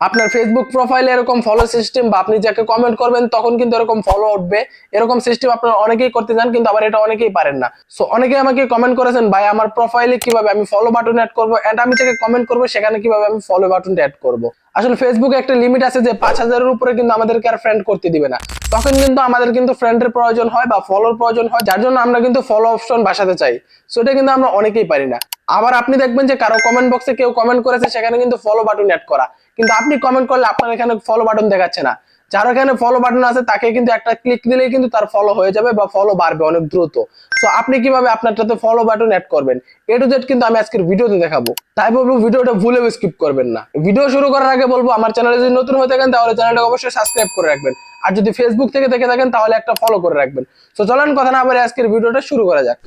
আপনার ফেসবুক প্রোফাইলে এরকম ফলো সিস্টেম বা আপনি যাকে কমেন্ট করবেন, তখন কিন্তু এরকম ফলো উঠবে। এরকম সিস্টেম আপনারা অনেকেই করতে চান, কিন্তু আবার এটা অনেকেই পারেন না। সো অনেকে আমাকে কমেন্ট করেছেন, ভাই, আমার প্রোফাইলে কীভাবে আমি ফলো বাটন অ্যাড করব? এন্ড আমি যাকে কমেন্ট করব, সেখানে কীভাবে আমি ফলো বাটনটা অ্যাড করব? আসলে ফেসবুকে একটা লিমিট আছে যে পাঁচ হাজারের উপরে কিন্তু আমাদেরকে আর ফ্রেন্ড করতে দিবে না। তখন কিন্তু আমাদের কিন্তু ফ্রেন্ডের প্রয়োজন হয় বা ফলোর প্রয়োজন হয়, যার জন্য আমরা কিন্তু ফলো অপশন বাসাতে চাই। সো এটা কিন্তু আমরা অনেকেই পারি না। আবার আপনি দেখবেন যে কারও কমেন্ট বক্সে কেউ কমেন্ট করেছে, সেখানে কিন্তু ফলো বাটন অ্যাড করা। কিন্তু আপনি কমেন্ট করলে আপনার এখানে ফলো বাটন দেখাচ্ছে না। যার এখানে ফলো বাটন আছে, তাকে কিন্তু একটা ক্লিক দিলেই কিন্তু তার ফলো হয়ে যাবে বা ফলো বাড়বে অনেক দ্রুত। সো আপনি কীভাবে আপনারটাতে ফলো বাটন অ্যাড করবেন? এ টু জেড কিন্তু আমি আজকের ভিডিওতে দেখাবো। তাই বলব ভিডিওটা ভুলেও স্কিপ করবেন না। ভিডিও শুরু করার আগে বলব, আমার চ্যানেলে যদি নতুন হয়ে থাকেন, তাহলে চ্যানেলটা অবশ্যই সাবস্ক্রাইব করে রাখবেন। আর যদি ফেসবুক থেকে দেখে থাকেন, তাহলে একটা ফলো করে রাখবেন। তো চলেন, কথা না বলে আজকের ভিডিওটা শুরু করা যাক।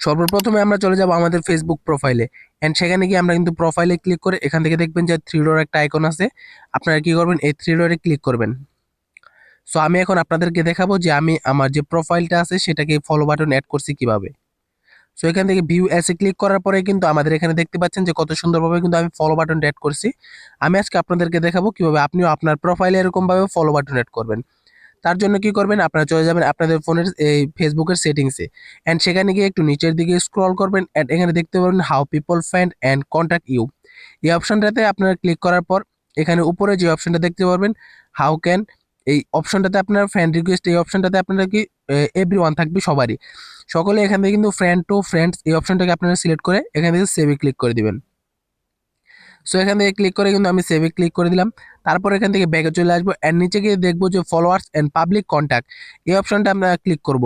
সর্বপ্রথমে আমরা চলে যাব আমাদের ফেসবুক প্রোফাইলে অ্যান্ড সেখানে গিয়ে আমরা কিন্তু প্রোফাইলে ক্লিক করে এখান থেকে দেখবেন যে থ্রি ডোর একটা আইকন আছে। আপনারা কী করবেন? এই থ্রি ডোরে ক্লিক করবেন। সো আমি এখন আপনাদেরকে দেখাবো যে আমি আমার যে প্রোফাইলটা আছে, সেটাকে ফলো বাটন অ্যাড করছি কীভাবে। সো এখান থেকে ভিউ এসে ক্লিক করার পরে কিন্তু আমাদের এখানে দেখতে পাচ্ছেন যে কত সুন্দরভাবে কিন্তু আমি ফলো বাটনটা অ্যাড করছি। আমি আজকে আপনাদেরকে দেখাবো কীভাবে আপনিও আপনার প্রোফাইলে এরকমভাবে ফলো বাটন অ্যাড করবেন। তার জন্য কি করবেন? আপনারা চলে যাবেন আপনাদের ফোনের, এই ফেসবুকের সেটিংসে অ্যান্ড সেখানে গিয়ে একটু নিচের দিকে স্ক্রল করবেন অ্যান্ড এখানে দেখতে পাবেন how people find and contact you এই অপশনটাতে আপনারা ক্লিক করার পর, এখানে উপরে যে অপশনটা দেখতে পারবেন হাউ ক্যান এই অপশনটাতে আপনার ফ্রেন্ড রিকোয়েস্ট এই অপশনটাতে আপনারা কি এভরি ওয়ান থাকবে সবারই। সকলে এখান থেকে কিন্তু ফ্রেন্ড টু ফ্রেন্ডস এই অপশনটাকে আপনারা সিলেক্ট করে এখান থেকে সেভে ক্লিক করে দিবেন। সো এখান থেকে ক্লিক করে কিন্তু আমি সেভে ক্লিক করে দিলাম। তারপর এখান থেকে ব্যাগে চলে আসব অ্যান্ড নিচে গিয়ে দেখব যে ফলোয়ার্স অ্যান্ড পাবলিক কন্ট্যাক্ট এই অপশনটা আমরা ক্লিক করব।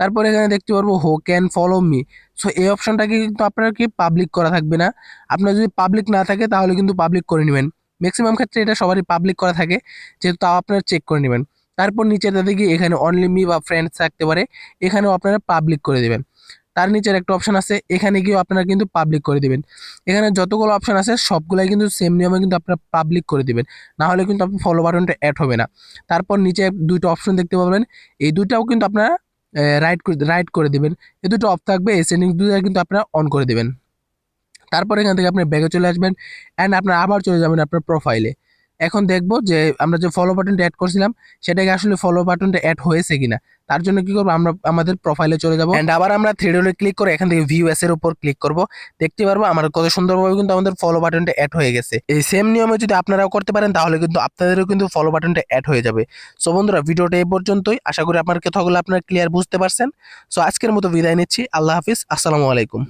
তারপর এখানে দেখতে পারব হো ক্যান ফলো মি সো এই অপশনটাকে কিন্তু আপনার কি পাবলিক করা থাকবে না। আপনার যদি পাবলিক না থাকে তাহলে কিন্তু পাবলিক করে নেবেন। ম্যাক্সিমাম ক্ষেত্রে এটা সবারই পাবলিক করা থাকে, যেহেতু তাও আপনারা চেক করে নেবেন। তারপর নিচে নিচের দিকে এখানে অনলি মি বা ফ্রেন্ডস থাকতে পারে। এখানেও আপনারা পাবলিক করে দেবেন। তার নিচের একটা অপশান আছে, এখানে গিয়েও আপনারা কিন্তু পাবলিক করে দিবেন। এখানে যতগুলো অপশান আছে, সবগুলাই কিন্তু সেম নিয়মে কিন্তু আপনারা পাবলিক করে দিবেন। না হলে কিন্তু আপনার ফলো বাটনটা অ্যাড হবে না। তারপর নিচে দুইটা অপশন দেখতে পাবেন। এই দুটাও কিন্তু আপনারা রাইট রাইট করে দিবেন। এই দুটো অফ থাকবে, এই সেটিংস দুটো কিন্তু আপনারা অন করে দিবেন। তারপর এখান থেকে আপনি ব্যাগে চলে আসবেন। অ্যান্ড আপনার আবার চলে যাবেন আপনার প্রোফাইলে এখন দেখব যে আমরা যে ফলো বাটনটা অ্যাড করছিলাম, সেটাকে আসলে ফলো বাটনটা অ্যাড হয়েছে কিনা। তার জন্য কি করব? আমরা আমাদের প্রোফাইলে চলে যাব। অ্যান্ড আবার আমরা থ্রি ডলে ক্লিক করে এখান থেকে ভিউ এস এর উপর ক্লিক করব। দেখতে পারব আমার কত সুন্দরভাবে কিন্তু আমাদের ফলো বাটনটা অ্যাড হয়ে গেছে। এই সেম নিয়মে যদি আপনারাও করতে পারেন, তাহলে কিন্তু আপনাদেরও কিন্তু ফলো বাটনটা অ্যাড হয়ে যাবে। সো বন্ধুরা, ভিডিওটা এই পর্যন্তই। আশা করি আপনার কথাগুলো আপনারা ক্লিয়ার বুঝতে পারছেন। সো আজকের মতো বিদায় নিচ্ছি। আল্লাহ হাফিজ। আসসালামু আলাইকুম।